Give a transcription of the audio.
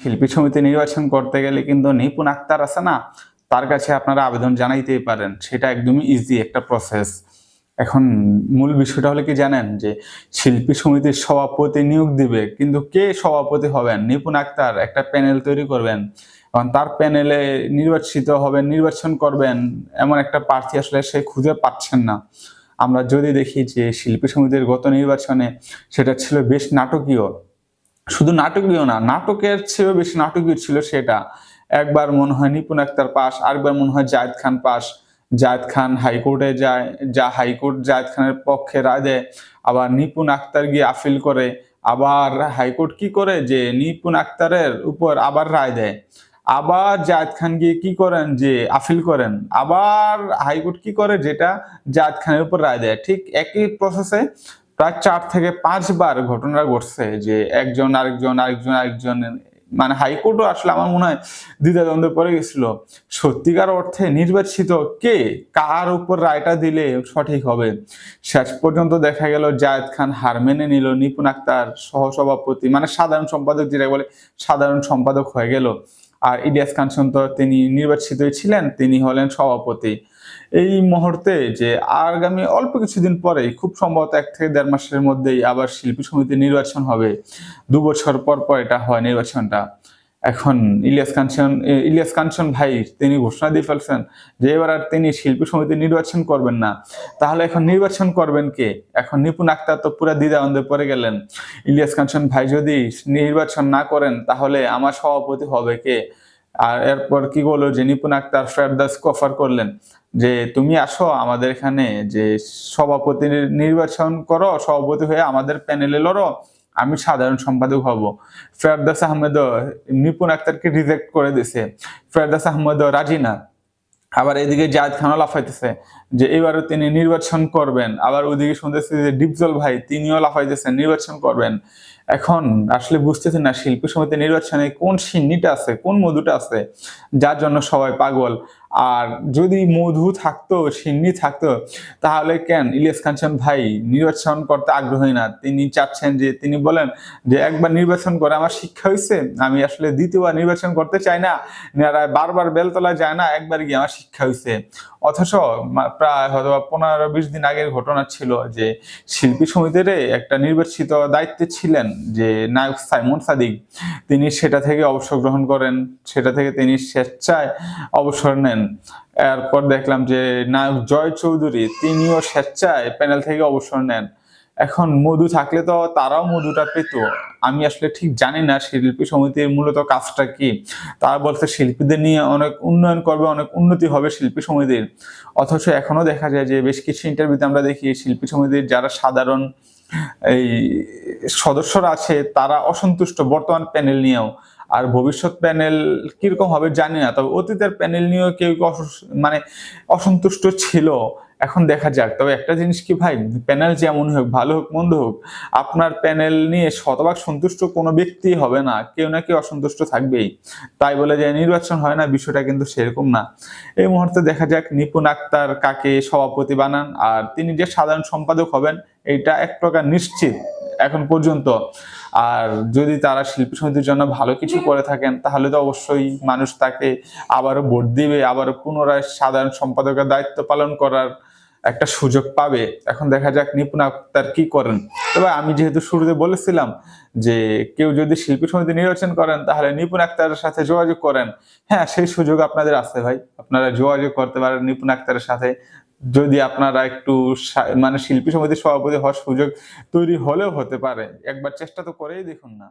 শিল্পী সমিতি নির্বাচন করতে গেলে কিন্তু নিপুণ আক্তার আছে না, তার কাছে আপনারা আবেদন জানাইতেই পারেন। সেটা একদমই ইজি একটা প্রসেস এখন মূল বিষয়টা হলে কি জানেন, যে শিল্পী সমিতির সভাপতি নিয়োগ দিবে, কিন্তু কে সভাপতি হবেন? নিপুণ আক্তার একটা প্যানেল তৈরি করবেন। এবং তার প্যানেলে নির্বাচিত হবেন, নির্বাচন করবেন, এমন একটা প্রার্থী আসলে সে খুঁজে পাচ্ছেন না। আমরা যদি দেখি যে শিল্পী সমিতির গত নির্বাচনে সেটা ছিল বেশ নাটকীয়। শুধু নাটকীয় না, নাটকের চেয়েও বেশি নাটকীয় ছিল সেটা। একবার মনে হয় নিপুণ আক্তার পাস, আরেকবার মনে হয় জায়েদ খান পাস। জায়েদ খান হাইকোর্টে যায়, যা হাইকোর্ট জায়েদ খানের পক্ষে রায় দেয়, আবার নিপুণ আক্তার গিয়ে আপিল করে, আবার হাইকোর্ট কি করে যে নিপুণ আক্তারের উপর আবার রায় দেয়? আবার জায়েদ খান গিয়ে কি করেন যে আপিল করেন? আবার হাইকোর্ট কি করে যেটা জায়েদ খানের উপর রায় দেয়? ঠিক একই প্রসেসে প্রায় চার থেকে পাঁচবার ঘটনা ঘটছে যে একজন, আরেকজন আরেকজন আরেকজন মানে হাইকোর্টও আসলে আমার মনে হয় দ্বিধাদ্বন্দ্বে পড়ে গেছিল। সত্যিকার অর্থে নির্বাচিত কে? কার উপর রায়টা দিলে সঠিক হবে? শেষ পর্যন্ত দেখা গেল জায়েদ খান হার মেনে নিল, নিপুণ আক্তার সহসভাপতি মানে সাধারণ সম্পাদক যেটা বলে সাধারণ সম্পাদক হয়ে গেল। আর ইলিয়াস কাঞ্চন তো তিনি নির্বাচিত ছিলেন, তিনি হলেন সভাপতি। এই মুহূর্তে যে আগামী অল্প কিছুদিন পরেই, খুব সম্ভবত এক থেকে দেড় মাসের মধ্যেই আবার শিল্পী সমিতির নির্বাচন হবে। দু বছর পর পর এটা হয় নির্বাচনটা। এখন ইলিয়াস কাঞ্চন ইলিয়াস কাঞ্চন ভাই, তিনি ঘোষণা দিয়ে ফেলছেন যে এবার আর তিনি শিল্পী সমিতি নির্বাচন করবেন না। তাহলে এখন নির্বাচন করবেন কে? এখন নিপুণ আক্তার তো পুরো দ্বিধাদ্বন্দ্বে পড়ে গেলেন। ইলিয়াস কাঞ্চন ভাই যদি নির্বাচন না করেন, তাহলে আমার সভাপতি হবে কে? আর এরপর কি বলল যে নিপুণ আক্তার ফেরদাসকে অফার করলেন যে, তুমি আসো আমাদের এখানে, যে সভাপতি নির্বাচন করো, সভাপতি হয়ে আমাদের প্যানেলে লড়ো। আমি সাধারণ সম্পাদক হব। ফেরদাস আহমেদ নিপুণ আক্তারকে রিজেক্ট করে দিছে। ফেরদাস আহমেদ রাজি না। আবার এদিকে জায়দ খানও লাফাইতেছে যে এবারও তিনি নির্বাচন করবেন। আবার ওদিকে শুনতেছি যে, ডিপজল ভাই, তিনিও লাফাইতেছেন, নির্বাচন করবেন। এখন আসলে বুঝতেছি না, শিল্পী সমিতি নির্বাচনে কোন সিন্নিটা আছে, কোন মধুটা আছে, যার জন্য সবাই পাগল। আর যদি মধু থাকতো, সিন্নি থাকতো, তাহলে কেন? ইলিয়াস কাঞ্চন ভাই নির্বাচন করতে আগ্রহী না। তিনি চাচ্ছেন যে, তিনি বলেন যে, একবার নির্বাচন করে আমার শিক্ষা হয়েছে। আমি আসলে দ্বিতীয়বার নির্বাচন করতে চাই না। বারবার বেলতলায় যায় না, একবার গিয়ে আমার শিক্ষা হয়েছে। অথচ প্রায় হয়তো পনেরো বিশ দিন আগের ঘটনা ছিল যে, শিল্পী সমিতির একটা নির্বাচিত দায়িত্বে ছিলেন যে, নায়ক সাইমন সাদিক। তিনি সেটা থেকে অবসর গ্রহণ করেন। সেটা থেকে তিনি স্বেচ্ছায় অবসর নেন। এরপর দেখলাম যে নায়ক জয় চৌধুরী, তিনিও স্বেচ্ছায় প্যানেল থেকে অবসর নেন। এখন মধু থাকলে তো তারাও মধুটা পেত। আমি আসলে ঠিক জানি না শিল্পী সমিতির মূলত কাজটা কি। তারা বলছে শিল্পীদের নিয়ে অনেক উন্নয়ন করবে, অনেক উন্নতি হবে শিল্পী সমিতির। অথচ এখনও দেখা যায় যে বেশ কিছু ইন্টারভিউতে আমরা দেখি শিল্পী সমিতির যারা সাধারণ এই সদস্যরা আছে, তারা অসন্তুষ্ট বর্তমান প্যানেল নিয়েও। আর ভবিষ্যৎ প্যানেল কীরকম হবে জানি না, তবে অতীতের প্যানেল নিয়েও কেউ মানে অসন্তুষ্ট ছিল। এখন দেখা যাক, তবে একটা জিনিস কি ভাই, প্যানেল যেমন হোক, ভালো হোক, মন্দ হোক, আপনার প্যানেল নিয়ে শতভাগ সন্তুষ্ট কোনো ব্যক্তি হবে না, কেউ না কেউ অসন্তুষ্ট থাকবেই। তাই বলে যে নির্বাচন হয় না, বিষয়টা কিন্তু সেরকম না। এই মুহূর্তে দেখা যাক নিপুণ আক্তার কাকে সভাপতি বানান, আর তিনি যে সাধারণ সম্পাদক হবেন, এটা এক প্রকার নিশ্চিত। এখন পর্যন্ত। আর যদি তারা শিল্পী সমিতির জন্য ভালো কিছু করে থাকেন, তাহলে তো অবশ্যই মানুষ তাকে আবারও ভোট দিবে, আবারও পুনরায় সাধারণ সম্পাদকের দায়িত্ব পালন করার একটা সুযোগ পাবে। এখন দেখা যাক নিপুণ আক্তার কি করেন। তবে আমি যেহেতু শুরুতে বলেছিলাম যে কেউ যদি শিল্পী সমিতি নির্বাচন করেন, তাহলে নিপুণ আক্তারের সাথে যোগাযোগ করেন। হ্যাঁ সেই সুযোগ আপনাদের আছে ভাই। আপনারা যোগাযোগ করতে পারেন নিপুণ আক্তারের সাথে। যদি আপনারা একটু মানে শিল্পী সমিতির সভাপতি হওয়ার সুযোগ তৈরি হলেও হতে পারে। একবার চেষ্টা তো করেই দেখুন না।